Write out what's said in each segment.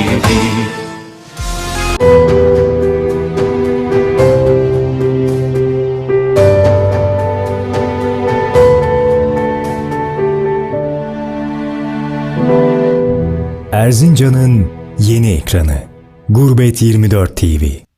TV. Erzincan'ın yeni ekranı. Gurbet 24 TV.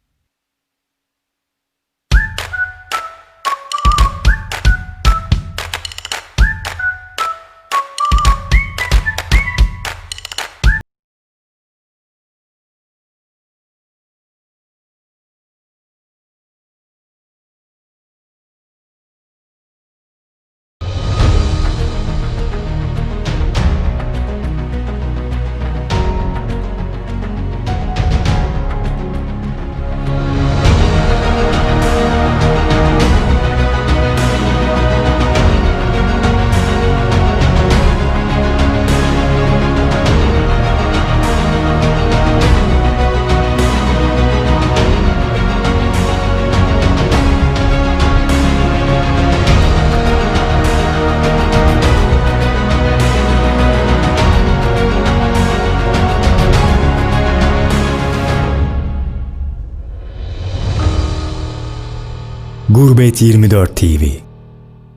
Gurbet 24 TV.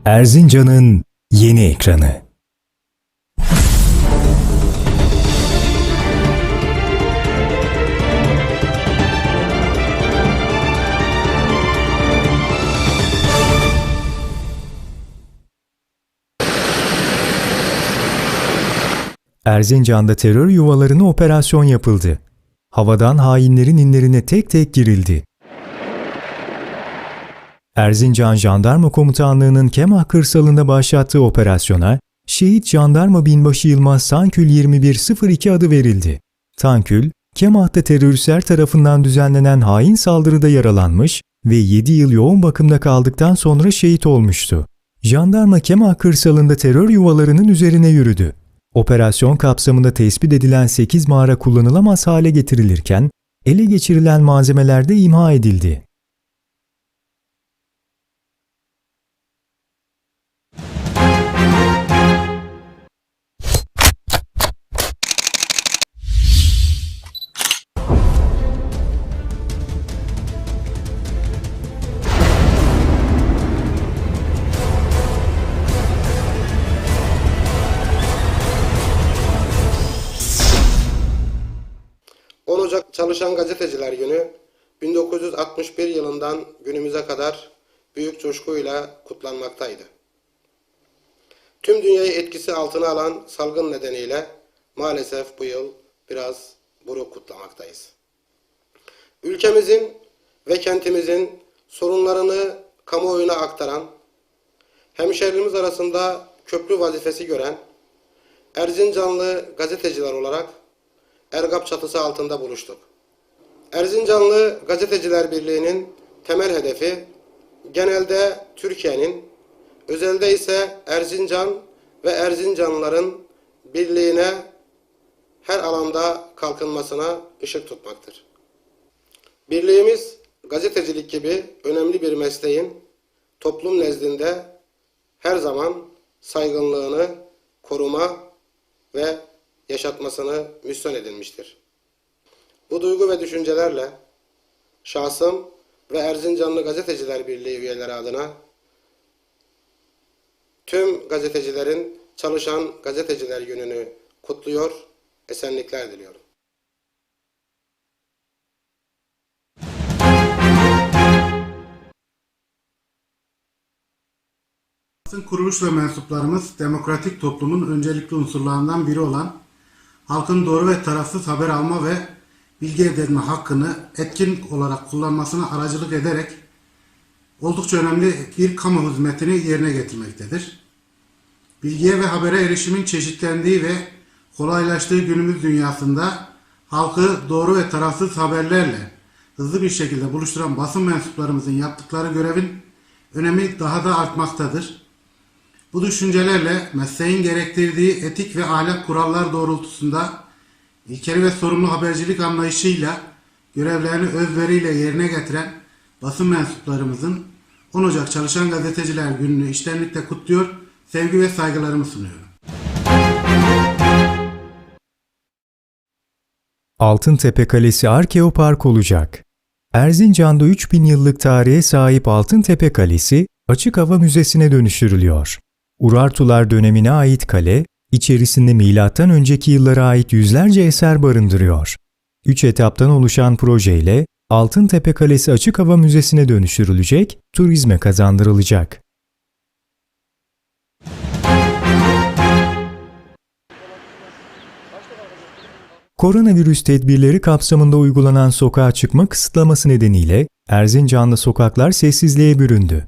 Erzincan'ın yeni ekranı. Erzincan'da terör yuvalarına operasyon yapıldı. Havadan hainlerin inlerine tek tek girildi. Erzincan Jandarma Komutanlığı'nın Kemah kırsalında başlattığı operasyona Şehit Jandarma Binbaşı Yılmaz Sankül 2102 adı verildi. Tankül, Kemah'ta teröristler tarafından düzenlenen hain saldırıda yaralanmış ve 7 yıl yoğun bakımda kaldıktan sonra şehit olmuştu. Jandarma Kemah kırsalında terör yuvalarının üzerine yürüdü. Operasyon kapsamında tespit edilen 8 mağara kullanılamaz hale getirilirken, ele geçirilen malzemeler de imha edildi. Çalışan Gazeteciler Günü 1961 yılından günümüze kadar büyük coşkuyla kutlanmaktaydı. Tüm dünyayı etkisi altına alan salgın nedeniyle maalesef bu yıl biraz buruk kutlamaktayız. Ülkemizin ve kentimizin sorunlarını kamuoyuna aktaran, hemşehrilerimiz arasında köprü vazifesi gören Erzincanlı gazeteciler olarak Ergap çatısı altında buluştuk. Erzincanlı Gazeteciler Birliği'nin temel hedefi genelde Türkiye'nin, özelde ise Erzincan ve Erzincanlıların birliğine her alanda kalkınmasına ışık tutmaktır. Birliğimiz gazetecilik gibi önemli bir mesleğin toplum nezdinde her zaman saygınlığını koruma ve yaşatmasını misyon edilmiştir. Bu duygu ve düşüncelerle şahsım ve Erzincanlı Gazeteciler Birliği üyeleri adına tüm gazetecilerin çalışan gazeteciler gününü kutluyor, esenlikler diliyorum. Kuruluş ve mensuplarımız demokratik toplumun öncelikli unsurlarından biri olan halkın doğru ve tarafsız haber alma ve bilgi elde etme hakkını etkin olarak kullanmasına aracılık ederek oldukça önemli bir kamu hizmetini yerine getirmektedir. Bilgiye ve habere erişimin çeşitlendiği ve kolaylaştığı günümüz dünyasında halkı doğru ve tarafsız haberlerle hızlı bir şekilde buluşturan basın mensuplarımızın yaptıkları görevin önemi daha da artmaktadır. Bu düşüncelerle mesleğin gerektirdiği etik ve ahlak kurallar doğrultusunda ilkeli ve sorumlu habercilik anlayışıyla görevlerini özveriyle yerine getiren basın mensuplarımızın 10 Ocak Çalışan Gazeteciler Günü'nü içtenlikle kutluyor, sevgi ve saygılarımı sunuyorum. Altıntepe Kalesi Arkeopark olacak. Erzincan'da 3000 yıllık tarihe sahip Altıntepe Kalesi açık hava müzesine dönüştürülüyor. Urartular dönemine ait kale, içerisinde milattan önceki yıllara ait yüzlerce eser barındırıyor. Üç etaptan oluşan projeyle Altıntepe Kalesi açık hava müzesine dönüştürülecek, turizme kazandırılacak. Koronavirüs tedbirleri kapsamında uygulanan sokağa çıkma kısıtlaması nedeniyle Erzincan'da sokaklar sessizliğe büründü.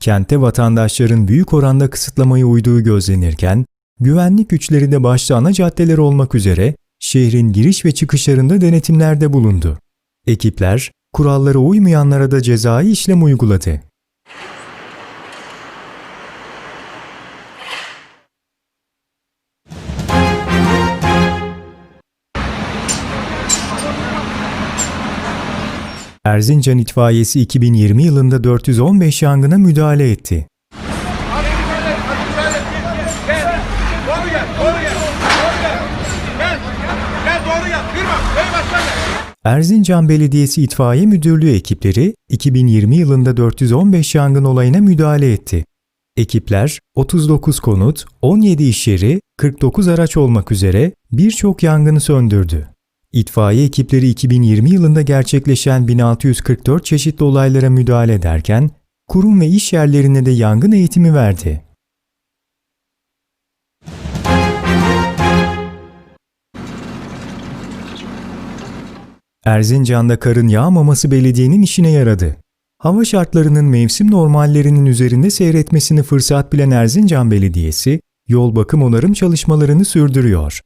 Kentte vatandaşların büyük oranda kısıtlamaya uyduğu gözlenirken, güvenlik güçleri de başta ana caddeler olmak üzere şehrin giriş ve çıkışlarında denetimlerde bulundu. Ekipler, kurallara uymayanlara da cezai işlem uyguladı. Erzincan İtfaiyesi 2020 yılında 415 yangına müdahale etti. Erzincan Belediyesi İtfaiye Müdürlüğü ekipleri 2020 yılında 415 yangın olayına müdahale etti. Ekipler 39 konut, 17 iş yeri, 49 araç olmak üzere birçok yangını söndürdü. İtfaiye ekipleri 2020 yılında gerçekleşen 1644 çeşitli olaylara müdahale ederken, kurum ve iş yerlerine de yangın eğitimi verdi. Erzincan'da karın yağmaması belediyenin işine yaradı. Hava şartlarının mevsim normallerinin üzerinde seyretmesini fırsat bilen Erzincan Belediyesi, yol bakım onarım çalışmalarını sürdürüyor.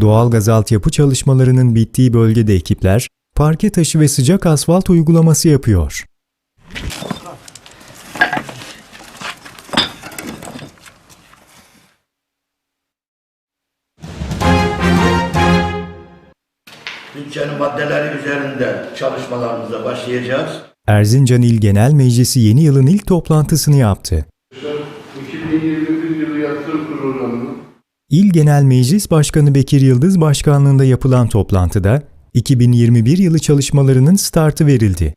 Doğalgaz altyapı çalışmalarının bittiği bölgede ekipler, parke taşı ve sıcak asfalt uygulaması yapıyor. Bütçenin maddeleri üzerinde çalışmalarımıza başlayacağız. Erzincan İl Genel Meclisi yeni yılın ilk toplantısını yaptı. 2021 yılı yatırım programını İl Genel Meclis Başkanı Bekir Yıldız başkanlığında yapılan toplantıda 2021 yılı çalışmalarının startı verildi.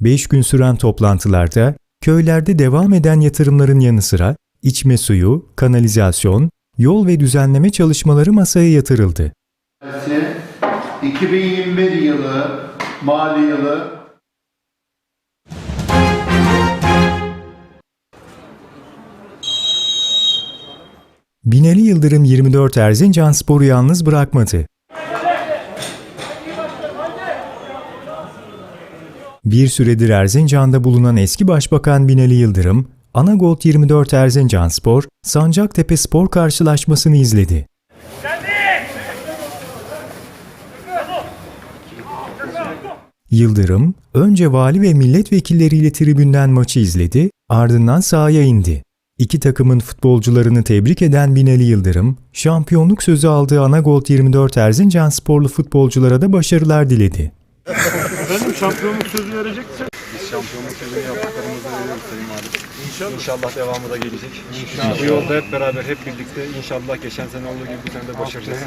5 gün süren toplantılarda köylerde devam eden yatırımların yanı sıra içme suyu, kanalizasyon, yol ve düzenleme çalışmaları masaya yatırıldı. 2021 yılı mali yılı Binali Yıldırım 24 Erzincan Spor'u yalnız bırakmadı. Bir süredir Erzincan'da bulunan eski Başbakan Binali Yıldırım, Anagolt 24 Erzincan Spor, Sancaktepe Spor karşılaşmasını izledi. Yıldırım, önce vali ve milletvekilleriyle tribünden maçı izledi, ardından sahaya indi. İki takımın futbolcularını tebrik eden Binali Yıldırım, şampiyonluk sözü aldığı Anagolt 24 Erzincan sporlu futbolculara da başarılar diledi. Efendim şampiyonluk sözü vereceksin. Biz şampiyonluk sözünü yaptıklarımızı veriyoruz Sayın Valim. İnşallah. İnşallah devamı da gelecek. İnşallah. Bu yolda hep beraber, hep birlikte inşallah geçen sene olduğu gibi bu sene de başaracağız.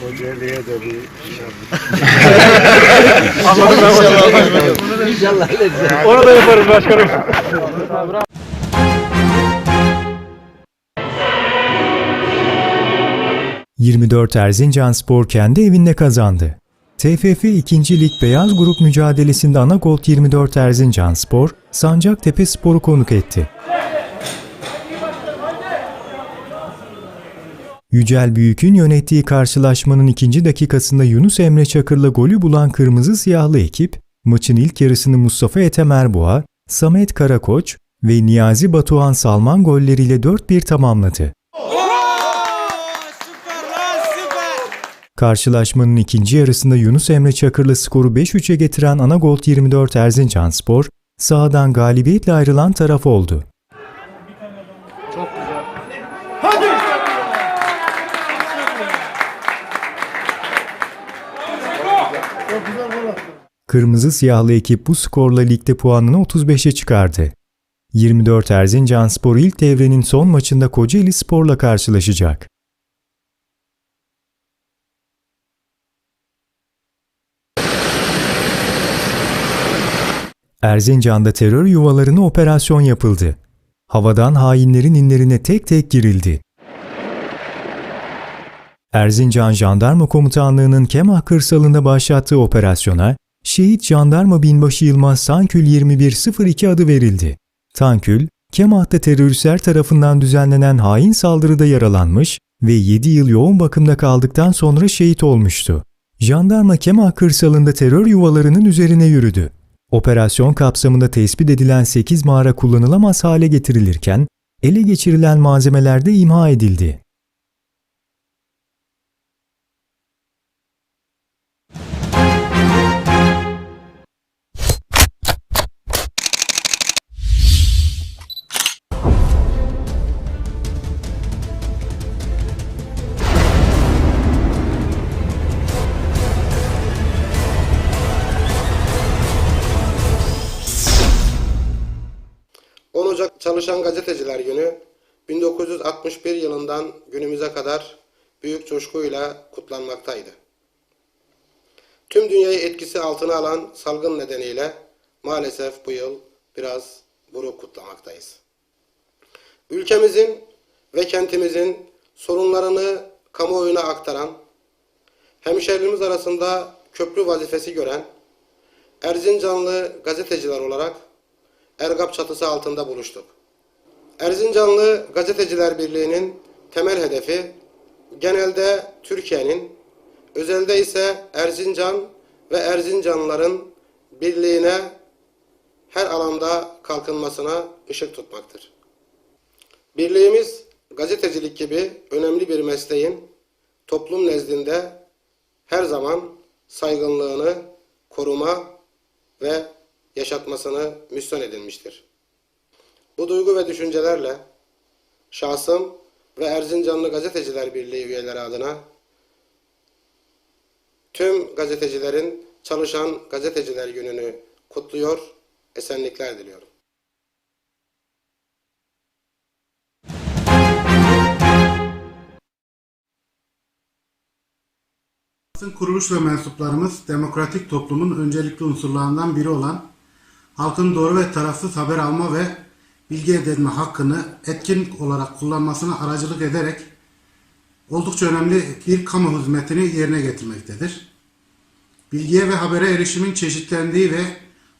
Kocaeli'ye de bir inşallah. Anladım ben İnşallah. Onu da yaparız başkanım. 24 Erzincan Spor kendi evinde kazandı. TFF 2. Lig Beyaz Grup mücadelesinde Anagolt 24 Erzincan Spor, Sancaktepe Spor'u konuk etti. Yücel Büyük'ün yönettiği karşılaşmanın ikinci dakikasında Yunus Emre Çakır'la golü bulan kırmızı siyahlı ekip, maçın ilk yarısını Mustafa Ethem Erboğa, Samet Karakoç ve Niyazi Batuhan Salman golleriyle 4-1 tamamladı. Karşılaşmanın ikinci yarısında Yunus Emre Çakır'la skoru 5-3'e getiren Anagolt 24 Erzincan Spor, sahadan galibiyetle ayrılan taraf oldu. Kırmızı siyahlı ekip bu skorla ligde puanını 35'e çıkardı. 24 Erzincanspor ilk devrenin son maçında Kocaeli Spor'la karşılaşacak. Erzincan'da terör yuvalarına operasyon yapıldı. Havadan hainlerin inlerine tek tek girildi. Erzincan Jandarma Komutanlığı'nın Kemah kırsalında başlattığı operasyona Şehit Jandarma Binbaşı Yılmaz Sankül 2102 adı verildi. Tankül, Kemah'ta teröristler tarafından düzenlenen hain saldırıda yaralanmış ve 7 yıl yoğun bakımda kaldıktan sonra şehit olmuştu. Jandarma Kemah kırsalında terör yuvalarının üzerine yürüdü. Operasyon kapsamında tespit edilen 8 mağara kullanılamaz hale getirilirken, ele geçirilen malzemeler de imha edildi. Çalışan Gazeteciler Günü 1961 yılından günümüze kadar büyük coşkuyla kutlanmaktaydı. Tüm dünyayı etkisi altına alan salgın nedeniyle maalesef bu yıl biraz buruk kutlamaktayız. Ülkemizin ve kentimizin sorunlarını kamuoyuna aktaran, hemşehrilerimiz arasında köprü vazifesi gören Erzincanlı gazeteciler olarak Ergap çatısı altında buluştuk. Erzincanlı Gazeteciler Birliği'nin temel hedefi genelde Türkiye'nin, özelde ise Erzincan ve Erzincanlıların birliğine her alanda kalkınmasına ışık tutmaktır. Birliğimiz gazetecilik gibi önemli bir mesleğin toplum nezdinde her zaman saygınlığını koruma ve yaşatmasını misyon edinmiştir. Bu duygu ve düşüncelerle şahsım ve Erzincanlı Gazeteciler Birliği üyeleri adına tüm gazetecilerin çalışan gazeteciler gününü kutluyor, esenlikler diliyorum. Kuruluş ve mensuplarımız demokratik toplumun öncelikli unsurlarından biri olan halkın doğru ve tarafsız haber alma ve bilgi edinme hakkını etkin olarak kullanmasına aracılık ederek oldukça önemli bir kamu hizmetini yerine getirmektedir. Bilgiye ve habere erişimin çeşitlendiği ve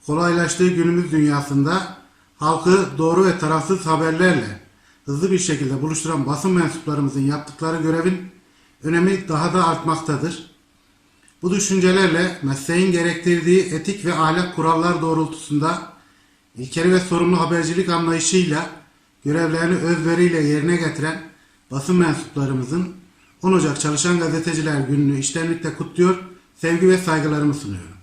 kolaylaştığı günümüz dünyasında halkı doğru ve tarafsız haberlerle hızlı bir şekilde buluşturan basın mensuplarımızın yaptıkları görevin önemi daha da artmaktadır. Bu düşüncelerle mesleğin gerektirdiği etik ve ahlak kurallar doğrultusunda ilkeli ve sorumlu habercilik anlayışıyla görevlerini özveriyle yerine getiren basın mensuplarımızın 10 Ocak Çalışan Gazeteciler Günü'nü içtenlikle kutluyor, sevgi ve saygılarımı sunuyorum.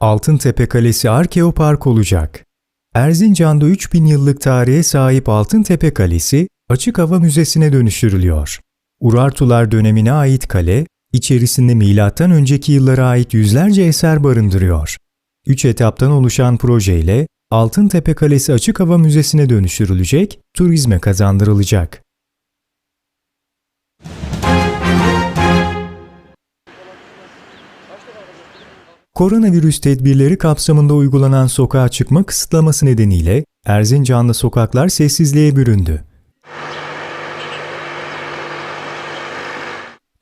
Altıntepe Kalesi Arkeopark olacak. Erzincan'da 3000 yıllık tarihe sahip Altıntepe Kalesi açık hava müzesine dönüştürülüyor. Urartular dönemine ait kale, içerisinde milattan önceki yıllara ait yüzlerce eser barındırıyor. Üç etaptan oluşan projeyle Altıntepe Kalesi Açık Hava Müzesi'ne dönüştürülecek, turizme kazandırılacak. Koronavirüs tedbirleri kapsamında uygulanan sokağa çıkma kısıtlaması nedeniyle Erzincan'da sokaklar sessizliğe büründü.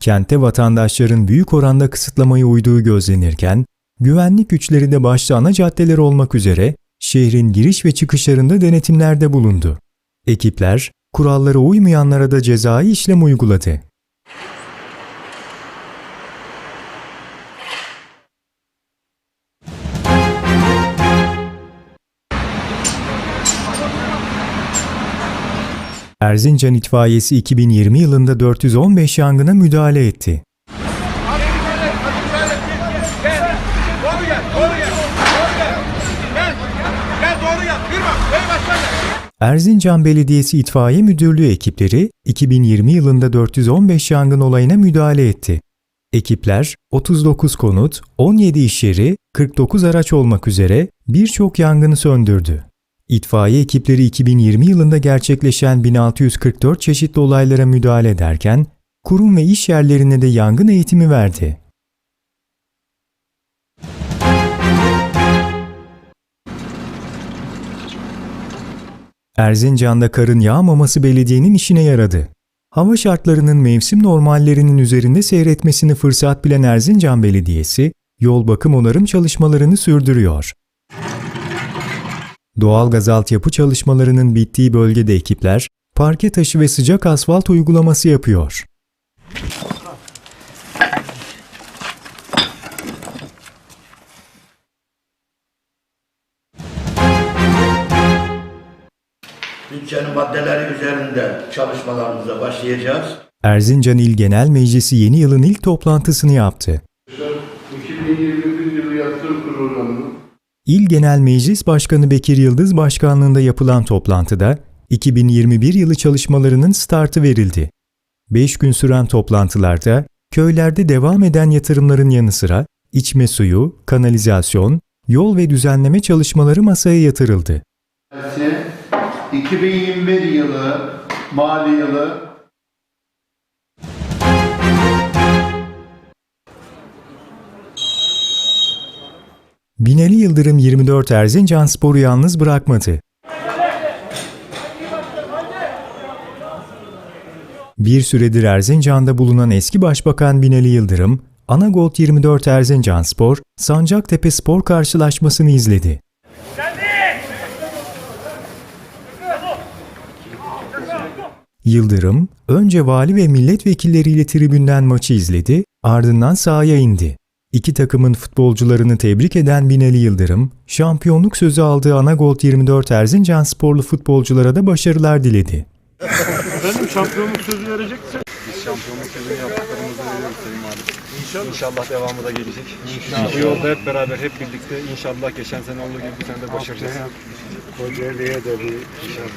Kentte vatandaşların büyük oranda kısıtlamaya uyduğu gözlenirken, güvenlik güçleri de başta ana caddeler olmak üzere şehrin giriş ve çıkışlarında denetimlerde bulundu. Ekipler, kurallara uymayanlara da cezai işlem uyguladı. Erzincan İtfaiyesi 2020 yılında 415 yangına müdahale etti. Erzincan Belediyesi İtfaiye Müdürlüğü ekipleri 2020 yılında 415 yangın olayına müdahale etti. Ekipler 39 konut, 17 iş yeri, 49 araç olmak üzere birçok yangını söndürdü. İtfaiye ekipleri 2020 yılında gerçekleşen 1644 çeşitli olaylara müdahale ederken, kurum ve iş yerlerine de yangın eğitimi verdi. Erzincan'da karın yağmaması belediyenin işine yaradı. Hava şartlarının mevsim normallerinin üzerinde seyretmesini fırsat bilen Erzincan Belediyesi, yol bakım onarım çalışmalarını sürdürüyor. Doğalgaz altyapı çalışmalarının bittiği bölgede ekipler, parke taşı ve sıcak asfalt uygulaması yapıyor. Bütçenin maddeleri üzerinde çalışmalarımıza başlayacağız. Erzincan İl Genel Meclisi yeni yılın ilk toplantısını yaptı. 2021 yılı yatırım programı İl Genel Meclis Başkanı Bekir Yıldız başkanlığında yapılan toplantıda 2021 yılı çalışmalarının startı verildi. 5 gün süren toplantılarda köylerde devam eden yatırımların yanı sıra içme suyu, kanalizasyon, yol ve düzenleme çalışmaları masaya yatırıldı. 2021 yılı mali yılı Binali Yıldırım 24 Erzincan Spor'u yalnız bırakmadı. Bir süredir Erzincan'da bulunan eski Başbakan Binali Yıldırım, Anagolt 24 Erzincan Spor, Sancaktepe Spor karşılaşmasını izledi. Yıldırım, önce vali ve milletvekilleriyle tribünden maçı izledi, ardından sahaya indi. İki takımın futbolcularını tebrik eden Binali Yıldırım, şampiyonluk sözü aldığı Anagolt 24 Erzincan sporlu futbolculara da başarılar diledi. Efendim şampiyonluk sözü vereceksin. Biz şampiyonluk sözünü yaptıklarımızı veriyoruz Sayın Valim. İnşallah. İnşallah devamı da gelecek. İnşallah. Bu yolda hep beraber, hep birlikte inşallah geçen sene olduğu gibi bu sene de başaracağız. Kocaeli'ye de bir inşallah.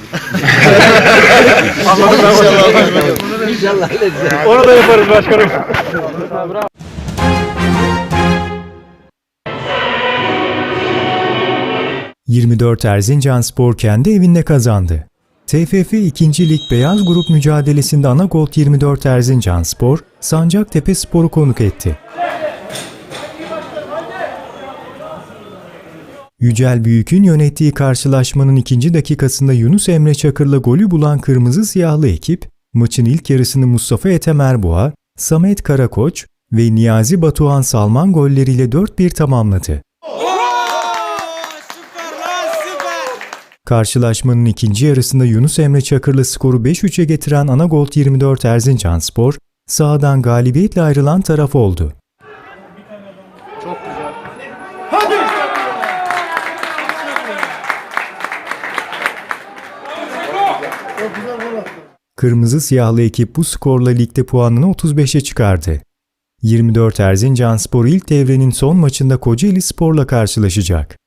İnşallah. Onu da yaparız başkanım. 24 Erzincan Spor kendi evinde kazandı. TFF 2. Lig Beyaz Grup mücadelesinde Anagolt 24 Erzincan Spor, Sancaktepe Spor'u konuk etti. Yücel Büyük'ün yönettiği karşılaşmanın ikinci dakikasında Yunus Emre Çakır'la golü bulan kırmızı siyahlı ekip, maçın ilk yarısını Mustafa Ethem Erboğa, Samet Karakoç ve Niyazi Batuhan Salman golleriyle 4-1 tamamladı. Karşılaşmanın ikinci yarısında Yunus Emre Çakır'la skoru 5-3'e getiren Anagolt 24 Erzincan Spor, sahadan galibiyetle ayrılan taraf oldu. Kırmızı siyahlı ekip bu skorla ligde puanını 35'e çıkardı. 24 Erzincan Spor ilk devrenin son maçında Kocaeli Spor'la karşılaşacak.